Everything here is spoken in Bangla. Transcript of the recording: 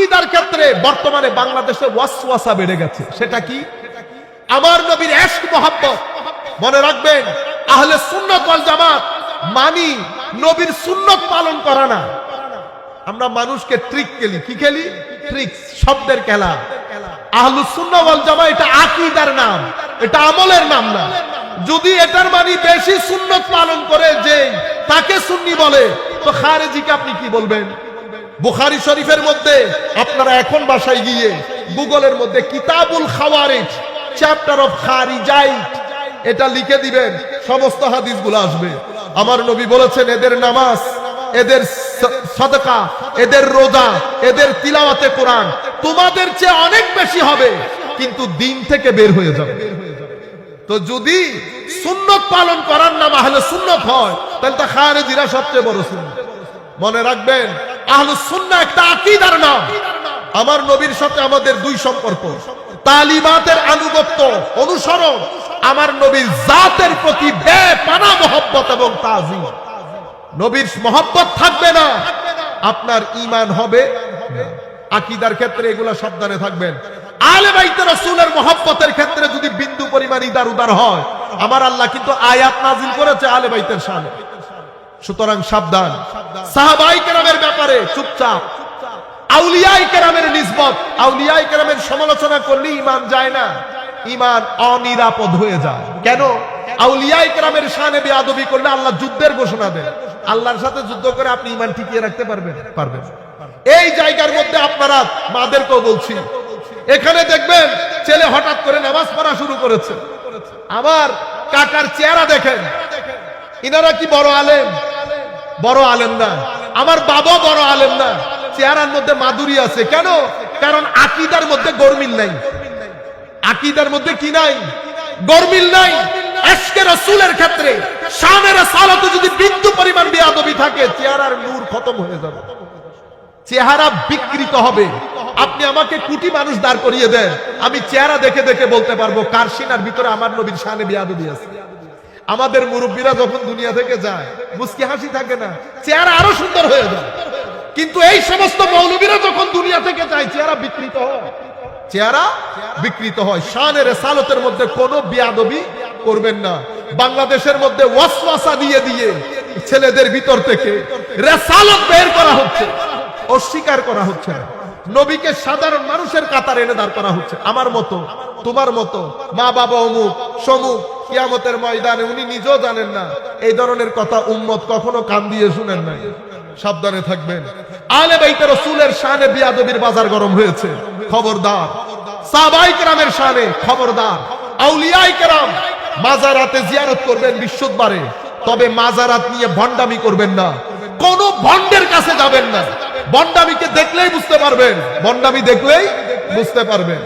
আকিদার ক্ষেত্রে বর্তমানে বাংলাদেশে ওয়াসওয়াসা বেড়ে গেছে। সেটা কি? আমার নবীর এশক মোহাব্বত। মনে রাখবেন, আহলে সুন্নত ওয়াল জামাত মানি নবীর সুন্নত পালন করা না। আমরা মানুষকে ট্রিক খেলি। কি খেলি? ট্রিক শব্দের খেলা। আহলু সুন্নাহ ওয়াল জামা এটা আকীদার নাম। এটা আমলের নাম না। যদি এটার মানে বেশি সুন্নত পালন করে যে তাকে সুন্নি বলে, তো খারেজিকে আপনি কি বলবেন? বুখারী শরীফের মধ্যে, আপনারা এখন বাসায় গিয়ে গুগলের মধ্যে কিতাবুল খাওয়ারিজ চ্যাপ্টার অফ খারিজাইট এটা লিখে দিবেন, সমস্ত হাদিসগুলো আসবে। আমার নবী বলেছেন, এদের নামাজ, এদের সদকা, এদের রোজা, এদের তিলাওয়াতে কোরআন, তোমাদের চেয়ে অনেক বেশি হবে, কিন্তু দিন থেকে বের হয়ে যাবে। তো যদি সুন্নত পালন করার নাম আহলে সুন্নত হয়, তাহলে তা খারেজিরা সবচেয়ে বড় সুন্নত। মনে রাখবেন আমার নবীর সাথে আমাদের দুই সম্পর্ক। আনুগত্য অনুসরণ, আমার নবীর জাতের প্রতি বেপানা মহব্বত এবং নবীর মহব্বত থাকবে না। আপনার ইমান হবে আকিদার ক্ষেত্রে এগুলা সাবধানে থাকবেন। আলে বাইতে রাসূলের মহব্বতের ক্ষেত্রে যদি বিন্দু পরিমাণ ইদার উদার হয়, আমার আল্লাহ কিন্তু আয়াত নাজিল করেছে আলে বাইতের শানে সুতরাং সাবধান। ব্যাপারে চুপচাপ। আউলিয়াই কেরামের আউলিয়াই কেরামের সমালোচনা করলে ইমান যায় না। ইমান অনিরাপদ হয়ে যায়। কেন? আউলিয়াই কেরামের করলে আল্লাহ যুদ্ধের ঘোষণা দেন। আল্লাহর সাথে যুদ্ধ করে আপনি ইমান টিকিয়ে রাখতে পারবেন? পারবেন। এই জায়গার মধ্যে আপনারা, মাদেরকেও বলছি, এখানে দেখবেন ছেলে হঠাৎ করে নামাজ পড়া শুরু করেছে। আমার কাকার চেহারা দেখেন। ইনারা কি বড় আলেম? বড় আলেম না। আমার বাবা বড় আলেম না। চেহারার মধ্যে মাধুরী আছে। কেন? কারণ আকিদার মধ্যে গরমিল নাই। আকিদার মধ্যে কি নাই? গরমিল নাই। খতম হয়ে যাবে। চেহারা বিকৃত হবে। আপনি আমাকে কোটি মানুষ দাঁড় করিয়ে দেন। আমি চেহারা দেখে দেখে বলতে পারব ভিতরে আমার নবীর শানে বিয়াদবি আছে। আমাদের মুরব্বীরা যখন দুনিয়া থেকে যায়, মুস্কি হাসি থাকে না, চেহারা আরও সুন্দর হয়ে যায়। কিন্তু এই সমস্ত মৌলবীরা যখন দুনিয়া থেকে যায়, চেহারা বিকৃত হয়। চেহারা বিকৃত হয়। শানের সালতের মধ্যে কোনো বিয়াদবি করবেন না। বাংলাদেশের মধ্যে ওয়াসওয়াসা দিয়ে দিয়ে ছেলেদের ভিতর থেকে রেসালত বের করা হচ্ছে। অস্বীকার করা হচ্ছে না। নবীকে সাধারণ মানুষের কাতার এনে দাঁড় করা হচ্ছে। আমার মতো, তোমার মতো মা বাবা অমুক, সমুক কিয়ামতের ময়দানে উনি নিজেও জানেন না। এই ধরনের কথা উম্মত কখনো কান দিয়ে শুনেন নাই। সাবধানে থাকবেন। আলে বাইতে রসুলের শানে বিয়াদবির বাজার গরম হয়েছে। খবরদার। সাহাবাই কেরামের শানে খবরদার। আউলিয়াই কেরাম মাজারাতে জিয়ারত করবেন বৃহস্পতিবারে তবে মাজারাত নিয়ে ভণ্ডামি করবেন না। কোন ভণ্ডের কাছে যাবেন না। ভণ্ডামিকে দেখলেই বুঝতে পারবেন। ভণ্ডামি দেখলেই বুঝতে পারবেন।